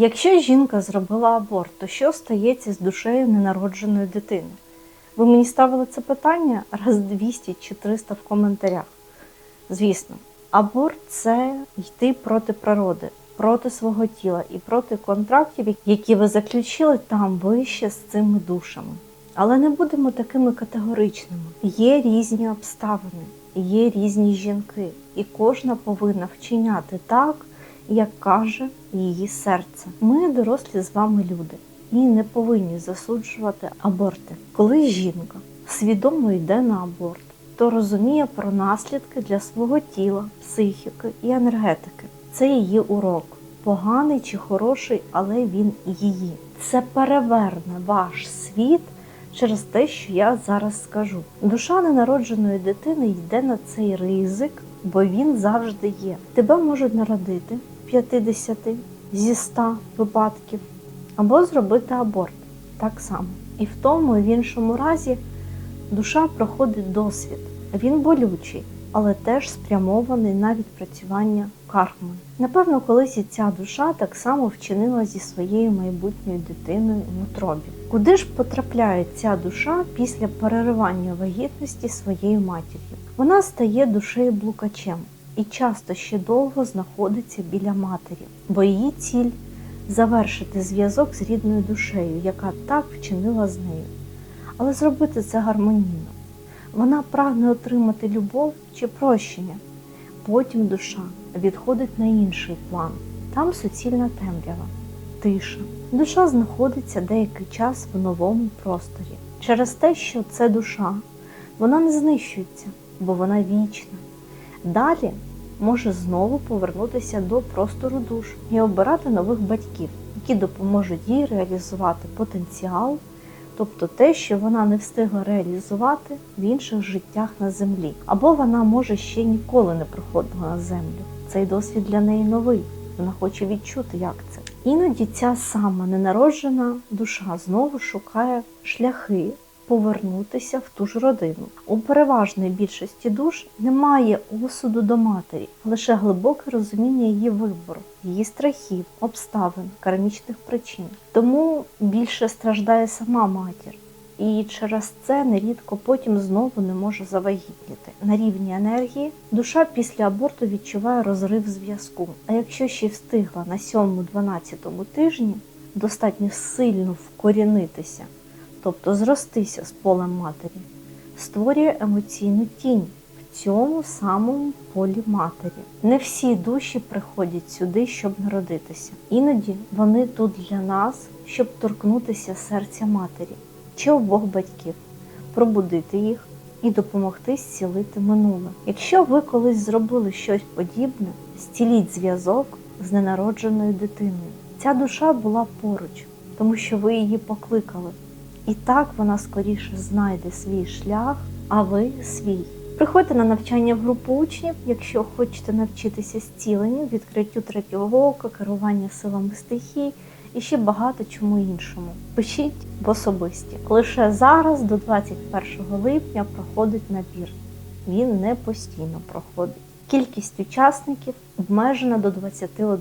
Якщо жінка зробила аборт, то що стається з душею ненародженої дитини? Ви мені ставили це питання раз 200 чи 300 в коментарях. Звісно, аборт це йти проти природи, проти свого тіла і проти контрактів, які ви заключили там вище з цими душами. Але не будемо такими категоричними. Є різні обставини, є різні жінки, і кожна повинна вчиняти так, як каже її серце. Ми дорослі з вами люди і не повинні засуджувати аборти. Коли жінка свідомо йде на аборт, то розуміє про наслідки для свого тіла, психіки і енергетики. Це її урок. Поганий чи хороший, але він її. Це переверне ваш світ через те, що я зараз скажу. Душа ненародженої дитини йде на цей ризик, бо він завжди є. Тебе можуть народити 50 зі 100 випадків, або зробити аборт так само. І в тому і в іншому разі душа проходить досвід. Він болючий, але теж спрямований на відпрацювання карми. Напевно, колись і ця душа так само вчинила зі своєю майбутньою дитиною в утробі. Куди ж потрапляє ця душа після переривання вагітності своєю матір'ю? Вона стає душею блукачем і часто ще довго знаходиться біля матері, бо її ціль завершити зв'язок з рідною душею, яка так вчинила з нею. Але зробити це гармонійно. Вона прагне отримати любов чи прощення. Потім душа відходить на інший план. Там суцільна темрява, тиша. Душа знаходиться деякий час в новому просторі. Через те, що це душа, вона не знищується, бо вона вічна. Далі може знову повернутися до простору душ і обирати нових батьків, які допоможуть їй реалізувати потенціал, тобто те, що вона не встигла реалізувати в інших життях на землі, або вона може ще ніколи не приходила на землю. Цей досвід для неї новий. Вона хоче відчути, як це. Іноді ця сама ненароджена душа знову шукає шляхи повернутися в ту ж родину. У переважної більшості душ немає осуду до матері, лише глибоке розуміння її вибору, її страхів, обставин, кармічних причин. Тому більше страждає сама матір. І через це нерідко потім знову не може завагітніти. На рівні енергії душа після аборту відчуває розрив зв'язку. А якщо ще встигла на 7-12 тижні достатньо сильно вкорінитися, тобто зростися з полем матері, створює емоційну тінь в цьому самому полі матері. Не всі душі приходять сюди, щоб народитися. Іноді вони тут для нас, щоб торкнутися серця матері чи обох батьків, пробудити їх і допомогти зцілити минуле. Якщо ви колись зробили щось подібне, зціліть зв'язок з ненародженою дитиною. Ця душа була поруч, тому що ви її покликали. І так вона скоріше знайде свій шлях, а ви свій. Приходьте на навчання в групу учнів, якщо хочете навчитися зціленню, відкриттю третього ока, керування силами стихій і ще багато чому іншому. Пишіть в особисті. Лише зараз, до 21 липня, проходить набір. Він не постійно проходить. Кількість учасників обмежена до 21.